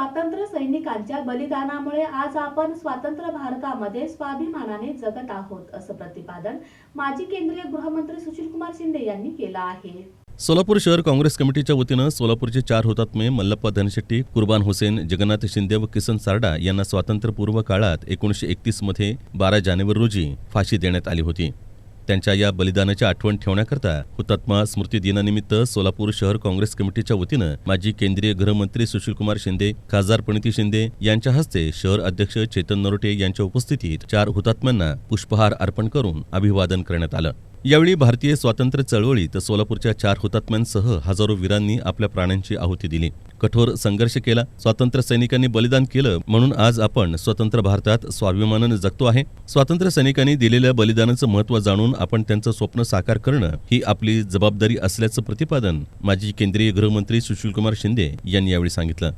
स्वातंत्र्य सैनिकांच्या बलिदानामुळे आज आपण स्वातंत्र्य भारतामध्ये स्वाभिमानाने जगत आहोत असं प्रतिपादन माजी केंद्रीय गृहमंत्री सुशीलकुमार शिंदे यांनी केलं आहे. सोलापूर शहर काँग्रेस कमिटीच्या वतीनं सोलापूरचे चार हुतात्मे मल्लप्पा धनशेट्टी कुर्बान हुसेन जगन्नाथ शिंदे व किसन सारडा यांना स्वातंत्र्यपूर्व काळात एकोणीसशे एकतीसमध्ये बारा जानेवारी रोजी फाशी देण्यात आली होती. त्यांच्या या बलिदानाची आठवण ठेवण्याकरता हुतात्मा स्मृती दिनानिमित्त सोलापूर शहर काँग्रेस कमिटीच्या वतीनं माजी केंद्रीय गृहमंत्री सुशीलकुमार शिंदे खासदार प्रणिती शिंदे यांच्या हस्ते शहर अध्यक्ष चेतन नरोटे यांच्या उपस्थितीत चार हुतात्म्यांना पुष्पहार अर्पण करून अभिवादन करण्यात आलं. यावेळी भारतीय स्वातंत्र्य चळवळीत सोलापूरच्या चार हुतात्म्यांसह हजारो वीरांनी आपल्या प्राण्यांची आहुती दिली. कठोर संघर्ष केला स्वातंत्र्य सैनिकांनी बलिदान केलं म्हणून आज आपण स्वतंत्र भारतात स्वाभिमानानं जगतो आहे. स्वातंत्र्य सैनिकांनी दिलेल्या बलिदानाचं महत्त्व जाणून आपण त्यांचं स्वप्न साकार करणं ही आपली जबाबदारी असल्याचं प्रतिपादन माजी केंद्रीय गृहमंत्री सुशीलकुमार शिंदे यांनी यावेळी सांगितलं.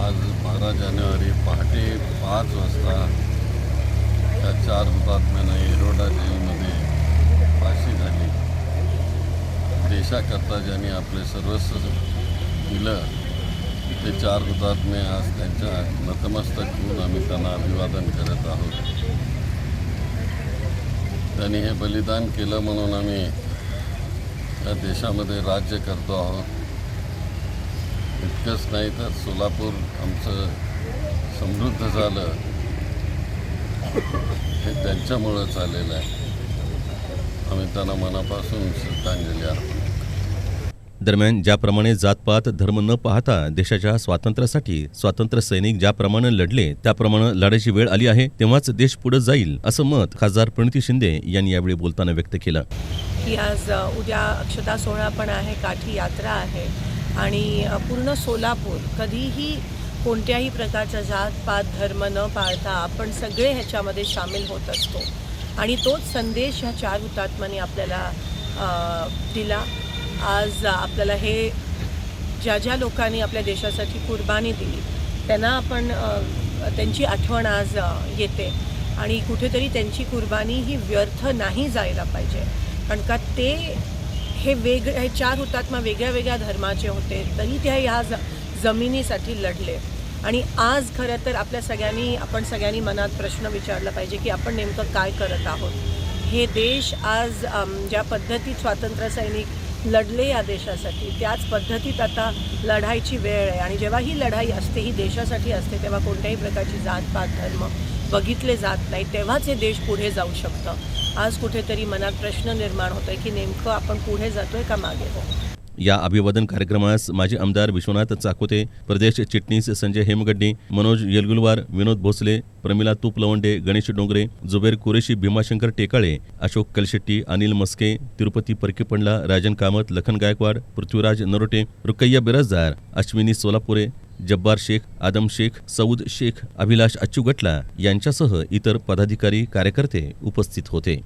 आज बारा जानेवारी पहाटे पाच वाजता त्या चार हुतात्म्यांना फाशी झाली देशाकरता ज्यांनी आपले सर्वस्व दिलं ते चार हुतात्मे आज त्यांच्या नतमस्तक होऊन आम्ही त्यांना अभिवादन करत आहोत. त्यांनी हे बलिदान केलं म्हणून आम्ही या देशामध्ये राज्य करतो आहोत. इतकंच नाही तर सोलापूर आमचं समृद्ध झालं. हे त्यांच्यामुळं चाललेलं आहे. आम्ही त्यांना मनापासून श्रद्धांजली अर्पण दरम्यान ज्याप्रमाणे जातपात धर्म न पाहता देशाच्या स्वातंत्र्यासाठी स्वातंत्र्य सैनिक ज्याप्रमाणे लढले त्याप्रमाणे लढायची वेळ आली आहे तेव्हाच देश पुढे जाईल असं मत खासदार प्रणिती शिंदे यांनी यावेळी बोलताना व्यक्त केलं. की आज उद्या अक्षता सोहळा पण आहे काठी यात्रा आहे आणि पूर्ण सोलापूर कधीही कोणत्याही प्रकारचा जातपात धर्म न पाळता आपण सगळे ह्याच्यामध्ये सामील होत असतो. आणि तोच संदेश ह्या चार हुतात्म्यांनी आपल्याला दिला. आज आपल्याला हे ज्या ज्या लोकांनी आपल्या देशासाठी कुर्बानी दिली त्यांना आपण त्यांची आठवण आज येते. आणि कुठेतरी त्यांची कुर्बानी ही व्यर्थ नाही जायला पाहिजे. कारण का ते हे वेग हे चार हुतात्मा वेगळ्या वेगळ्या धर्माचे होते तरी त्या ह्या ज जमिनीसाठी लढले. आणि आज खरं तर आपल्या सगळ्यांनी आपण सगळ्यांनी मनात प्रश्न विचारला पाहिजे की आपण नेमकं काय करत आहोत. हे देश आज ज्या पद्धतीत स्वातंत्र्यसैनिक लढले या देशासाठी. त्याच पद्धतीत आता लढायची वेळ आहे आणि जेव्हा ही लढाई असते ही देशासाठी असते तेव्हा कोणत्याही प्रकारची जात पात धर्म बघितले जात नाही तेव्हाच हे देश पुढे जाऊ शकतं. आज कुठेतरी मनात प्रश्न निर्माण होतोय की नेमकं आपण पुढे जातोय का मागे? हो या अभिवादन कार्यक्रमास माजी आमदार विश्वनाथ चाकोते प्रदेश चिटणीस संजय हेमगड्डी मनोज येलगुलवार विनोद भोसले प्रमिला तुपलवंडे गणेश डोंगरे जुबेर कुरेशी भीमाशंकर टेकाळे अशोक कलशेट्टी अनिल मस्के तिरुपती परकीपंडला राजन कामत लखन गायकवाड पृथ्वीराज नरोटे रुकैया बिराजदार अश्विनी सोलापुरे जब्बार शेख आदम शेख सऊद शेख अभिलाष अच्चुगटला यांच्यासह इतर पदाधिकारी कार्यकर्ते उपस्थित होते.